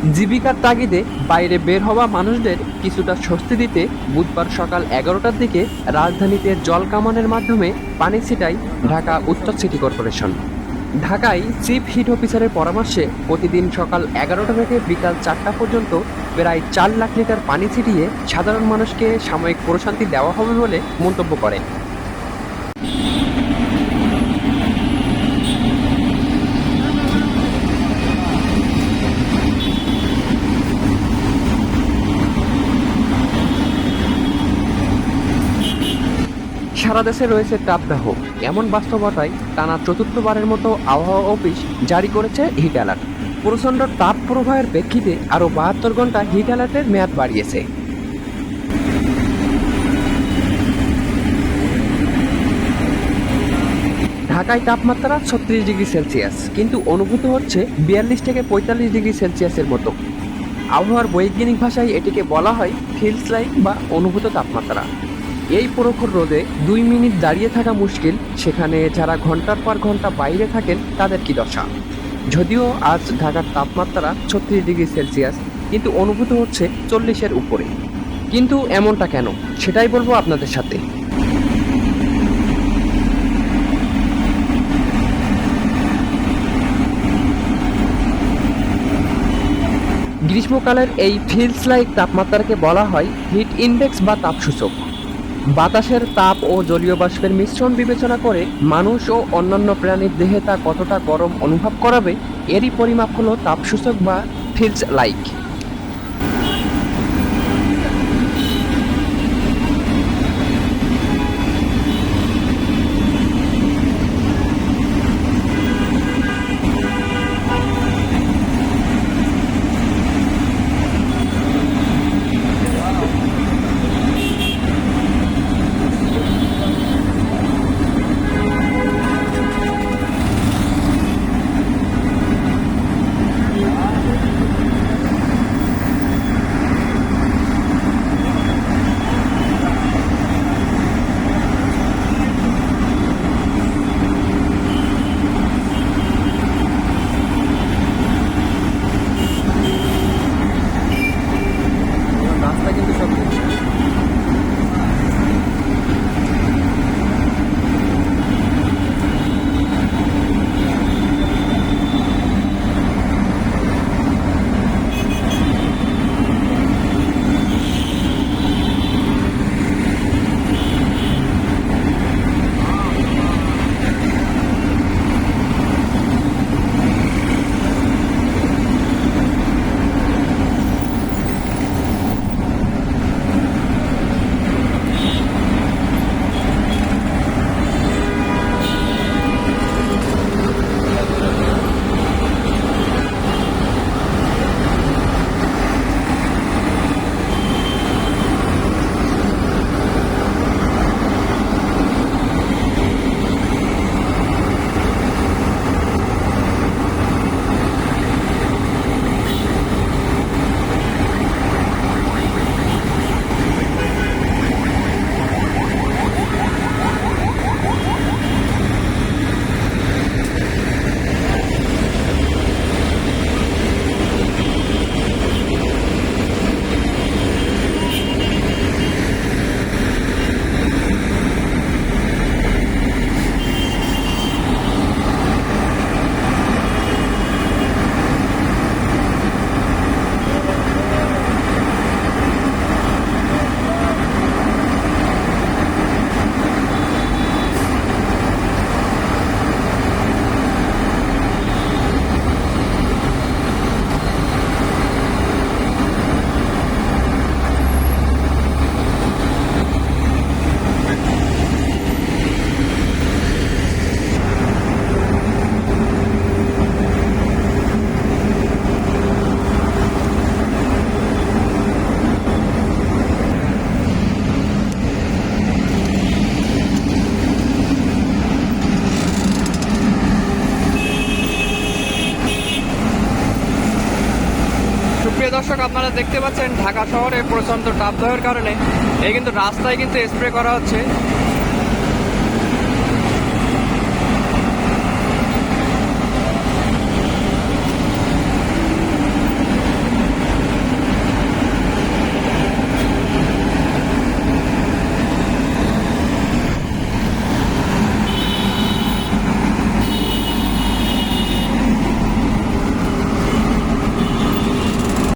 জীবিকার তাগিদে বাইরে বের হওয়া মানুষদের কিছুটা স্বস্তি দিতে বুধবার সকাল এগারোটার দিকে রাজধানীতে জল কামানের মাধ্যমে পানি ছিটাই ঢাকা উত্তর সিটি কর্পোরেশন। ঢাকায় চিফ হিট অফিসারের পরামর্শে প্রতিদিন সকাল এগারোটা থেকে বিকাল চারটা পর্যন্ত প্রায় চার লাখ লিটার পানি ছিটিয়ে সাধারণ মানুষকে সাময়িক প্রশান্তি দেওয়া হবে বলে মন্তব্য করেন। সারা দেশে রয়েছে তাপদাহ এমন বাস্তবতায় টানা চতুর্থবারের মতো আবহাওয়া অফিস জারি করেছে হিট অ্যালার্ট। প্রচণ্ড তাপ প্রবাহের প্রেক্ষিতে আরও বাহাত্তর ঘণ্টা হিট অ্যালার্টের মেয়াদ বাড়িয়েছে। ঢাকায় তাপমাত্রা ছত্রিশ ডিগ্রি সেলসিয়াস, কিন্তু অনুভূত হচ্ছে বিয়াল্লিশ থেকে পঁয়তাল্লিশ ডিগ্রি সেলসিয়াসের মতো। আবহাওয়ার বৈজ্ঞানিক ভাষায় এটিকে বলা হয় ফিলস লাইক বা অনুভূত তাপমাত্রা। এই প্রখর রোদে দুই মিনিট দাঁড়িয়ে থাকা মুশকিল। সেখানে যারা ঘণ্টার পর ঘণ্টা বাইরে থাকেন, তাদের কি দশা? যদিও আজ ঢাকার তাপমাত্রা ছত্রিশ ডিগ্রি সেলসিয়াস, কিন্তু অনুভূত হচ্ছে চল্লিশের উপরে। কিন্তু এমনটা কেন? সেটাই বলব আপনাদের সাথে। গ্রীষ্মকালের এই ফিলস লাইক তাপমাত্রাকে বলা হয় হিট ইনডেক্স বা তাপসূচক। বাতাসের তাপ ও জলীয় বাষ্পের মিশ্রণ বিবেচনা করে মানুষ ও অন্যান্য প্রাণীর দেহে তা কতটা গরম অনুভব করাবে, এরই পরিমাপ হলো তাপসূচক বা ফিলস লাইক আপনারা দেখতে পাচ্ছেন ঢাকা শহরে প্রচণ্ড দেওয়ার কারণে। এই কিন্তু রাস্তায় কিন্তু স্প্রে করা হচ্ছে।